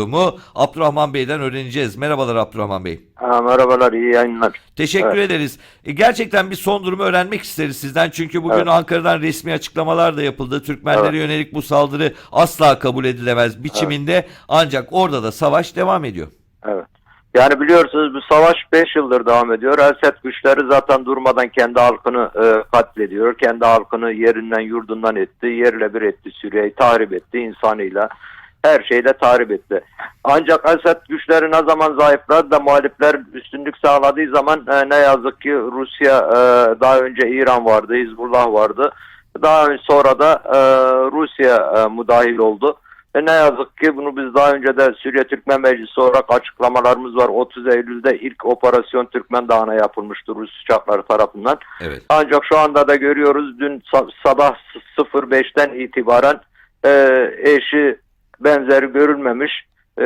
mu? Abdurrahman Bey'den öğreneceğiz. Merhabalar Abdurrahman Bey. Ha, merhabalar, iyi yayınlar. Teşekkür Evet. ederiz. E, gerçekten bir son durumu öğrenmek isteriz sizden. Çünkü bugün Evet. Ankara'dan resmi açıklamalar da yapıldı. Türkmenlere yönelik bu saldırı asla kabul edilemez biçiminde. Ancak orada da savaş devam ediyor. Evet. Yani biliyorsunuz bu savaş 5 yıldır devam ediyor. Esed güçleri zaten durmadan kendi halkını e, katlediyor. Kendi halkını yerinden yurdundan etti. Yerle bir etti. Suriye'yi tahrip etti. insanıyla her şeyle tahrip etti. Ancak Esed güçleri ne zaman zayıfladı da muhalifler üstünlük sağladığı zaman e, ne yazık ki Rusya e, daha önce İran vardı, Hizbullah vardı. Daha sonra da e, Rusya e, müdahil oldu. E ne yazık ki bunu biz daha önce de Suriye Türkmen Meclisi olarak açıklamalarımız var. 30 Eylül'de ilk operasyon Türkmen Dağı'na yapılmıştı Rus uçakları tarafından. Evet. Ancak şu anda da görüyoruz dün sa- sabah 05'ten itibaren e, eşi benzeri görülmemiş e,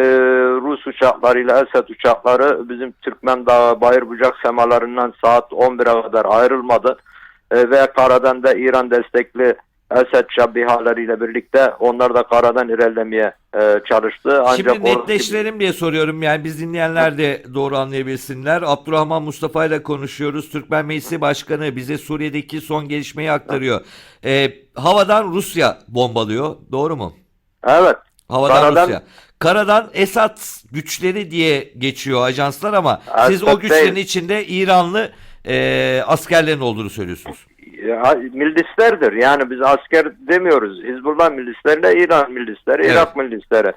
Rus uçaklarıyla Esed uçakları bizim Türkmen Dağı Bayırbucak semalarından saat 11'e kadar ayrılmadı. E, ve karadan da İran destekli Esed şabihalarıyla birlikte onlar da karadan ilerlemeye e, çalıştı. Ancak Şimdi netleştirelim diye soruyorum. Yani biz dinleyenler de doğru anlayabilsinler. Abdurrahman Mustafa ile konuşuyoruz. Türkmen Meclisi Başkanı bize Suriye'deki son gelişmeyi aktarıyor. E, havadan Rusya bombalıyor. Doğru mu? Evet. Havadan Karadan- Rusya. Karadan Esad güçleri diye geçiyor ajanslar ama siz o güçlerin değil. içinde İranlı e, askerlerin olduğunu söylüyorsunuz. Milislerdir. Yani biz asker demiyoruz. Hizbullah milislerine İran milisleri, Evet. Irak milisleri.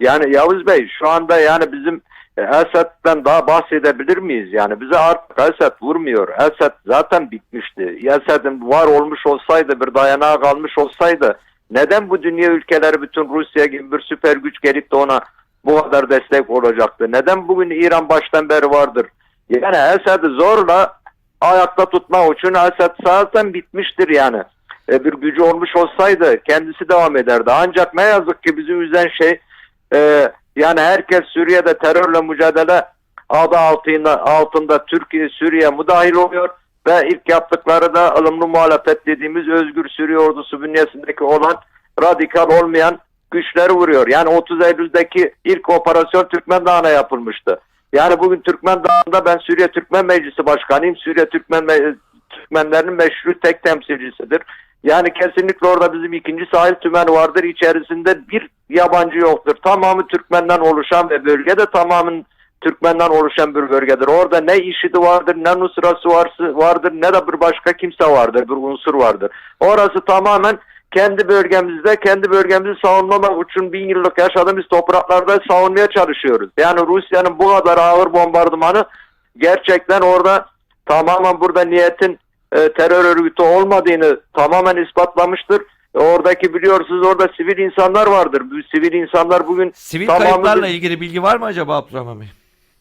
Yani Yavuz Bey şu anda yani bizim e, Esad'dan daha bahsedebilir miyiz? Yani bize artık Esad vurmuyor. Esad zaten bitmişti. Esad'ın var olmuş olsaydı bir dayanağı kalmış olsaydı neden bu dünya ülkeleri bütün Rusya gibi bir süper güç gelip de ona bu kadar destek olacaktı? Neden bugün İran baştan beri vardır? Yani Esad'ı zorla ayakta tutmak için Esad zaten bitmiştir yani. E, bir gücü olmuş olsaydı kendisi devam ederdi. Ancak ne yazık ki bizi üzen şey e, yani herkes Suriye'de terörle mücadele adı altında, altında Türkiye Suriye müdahil oluyor ve ilk yaptıkları da ılımlı muhalefet dediğimiz Özgür Suriye ordusu bünyesindeki olan radikal olmayan güçleri vuruyor. Yani 30 Eylül'deki ilk operasyon Türkmen Dağı'na yapılmıştı. Yani bugün Türkmen Dağı'nda ben Suriye Türkmen Meclisi Başkanıyım. Suriye Türkmen Me- Türkmenlerin meşru tek temsilcisidir. Yani kesinlikle orada bizim ikinci sahil tümeni vardır. İçerisinde bir yabancı yoktur. Tamamı Türkmenden oluşan ve bölgede tamamın Türkmenden oluşan bir bölgedir. Orada ne işidi vardır, ne Nusrası vardır, ne de bir başka kimse vardır, bir unsur vardır. Orası tamamen kendi bölgemizde, kendi bölgemizi savunmamak için bin yıllık yaşadığımız topraklarda savunmaya çalışıyoruz. Yani Rusya'nın bu kadar ağır bombardımanı gerçekten orada tamamen burada niyetin e, terör örgütü olmadığını tamamen ispatlamıştır. Oradaki biliyorsunuz orada sivil insanlar vardır. Bu sivil insanlar bugün Sivil tamamı kayıplarla ilgili bilgi var mı acaba Abdurrahman Bey?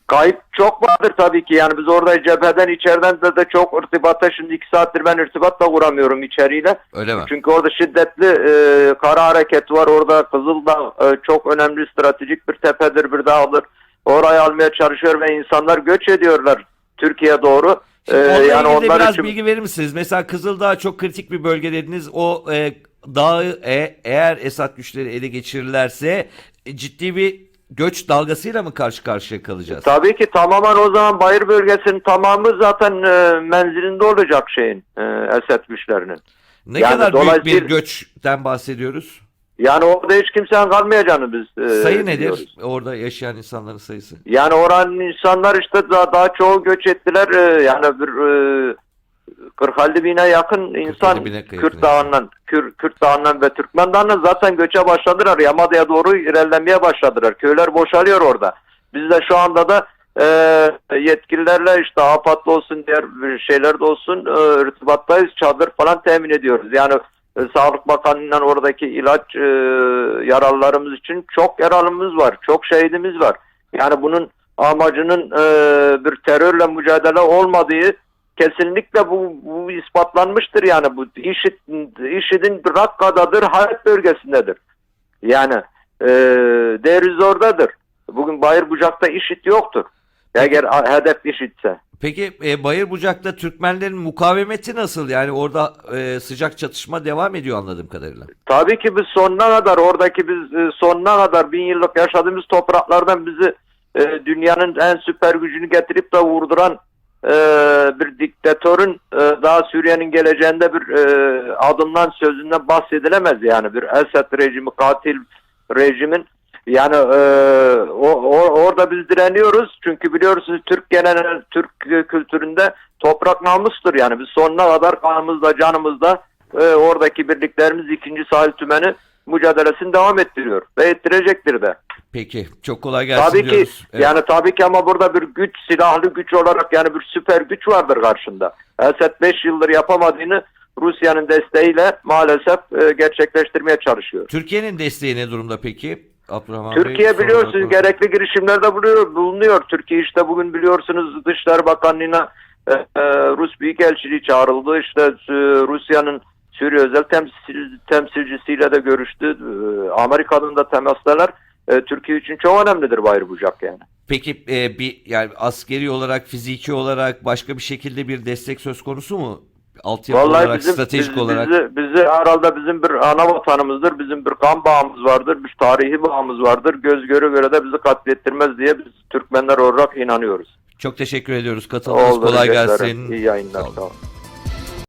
Kayıp çok vardır tabii ki. Yani biz orada cepheden içeriden de, de çok irtibatta şimdi iki saattir ben irtibatla kuramıyorum içeriyle. Öyle mi? Çünkü orada şiddetli e, kara hareketi var. Orada Kızıldağ e, çok önemli stratejik bir tepedir, bir dağdır. Orayı almaya çalışıyor ve insanlar göç ediyorlar Türkiye'ye doğru. E, onunla yani onlar biraz için bilgi verir misiniz? Mesela Kızıldağ çok kritik bir bölge dediniz. O e, dağı e- eğer Esad güçleri ele geçirirlerse e, ciddi bir göç dalgasıyla mı karşı karşıya kalacağız? tabii ki tamamen o zaman Bayır bölgesinin tamamı zaten e, menzilinde olacak şeyin e, Esed güçlerinin. Ne yani kadar büyük bir göçten bahsediyoruz? Yani orada hiç kimsenin kalmayacağını biz e, Sayı nedir? Orada yaşayan insanların sayısı. Yani oranın insanlar işte daha, daha çoğu göç ettiler. Ee, yani bir e, 40 bine yakın insan bine Kürt. Dağı'ndan, Kürt, Kürt Dağı'ndan ve Türkmen Dağı'ndan zaten göçe başladılar. Yamada'ya doğru ilerlemeye başladılar. Köyler boşalıyor orada. Biz de şu anda da e, yetkililerle işte AFAD'da olsun diğer bir şeyler de olsun e, irtibattayız. Çadır falan temin ediyoruz. Yani e, Sağlık Bakanı'ndan oradaki ilaç e, yaralılarımız için çok yaralımız var. Çok şehidimiz var. Yani bunun amacının e, bir terörle mücadele olmadığı kesinlikle bu, bu ispatlanmıştır yani bu IŞİD, IŞİD'in Rakka'dadır, Halep bölgesindedir. Yani e, Deir oradadır. Bugün Bayır Bucak'ta IŞİD yoktur. Eğer hedef IŞİD'se. Peki e, Bayır Bucak'ta Türkmenlerin mukavemeti nasıl? Yani orada e, sıcak çatışma devam ediyor anladığım kadarıyla. Tabii ki biz sonuna kadar oradaki biz e, sonuna kadar bin yıllık yaşadığımız topraklardan bizi e, dünyanın en süper gücünü getirip de vurduran e, bir diktatörün e, daha Suriye'nin geleceğinde bir e, adından sözünden bahsedilemez yani. Bir Esed rejimi katil rejimin. Yani e, o, o- orada biz direniyoruz. Çünkü biliyorsunuz Türk genel Türk kültüründe toprak namustur yani. Biz sonuna kadar kanımızda canımızda e, oradaki birliklerimiz ikinci sahil tümeni mücadelesini devam ettiriyor ve ettirecektir de. Peki çok kolay gelsin tabii ki diyoruz. Evet. yani tabii ki ama burada bir güç silahlı güç olarak yani bir süper güç vardır karşında. Esed 5 yıldır yapamadığını Rusya'nın desteğiyle maalesef e, gerçekleştirmeye çalışıyor. Türkiye'nin desteği ne durumda peki? Abdurrahman Bey, Türkiye sorun biliyorsunuz gerekli girişimlerde buluyor, bulunuyor. Türkiye işte bugün biliyorsunuz Dışişleri Bakanlığı'na e, e, Rus Büyükelçiliği çağrıldı. İşte e, Rusya'nın Suriye özel temsil, temsilcisiyle de görüştü. E, Amerika'nın da temaslar e, Türkiye için çok önemlidir Bayır Bucak yani. Peki e, bir yani askeri olarak, fiziki olarak başka bir şekilde bir destek söz konusu mu? Altyapı Vallahi olarak, bizim, stratejik biz- olarak. bizi, bizi herhalde bizim bir ana vatanımızdır. Bizim bir kan bağımız vardır. Bir tarihi bağımız vardır. Göz göre göre de bizi katlettirmez diye biz Türkmenler olarak inanıyoruz. Çok teşekkür ediyoruz. Katıldığınız kolay gelsin. İyi yayınlar. Sağ olun. Sağ olun.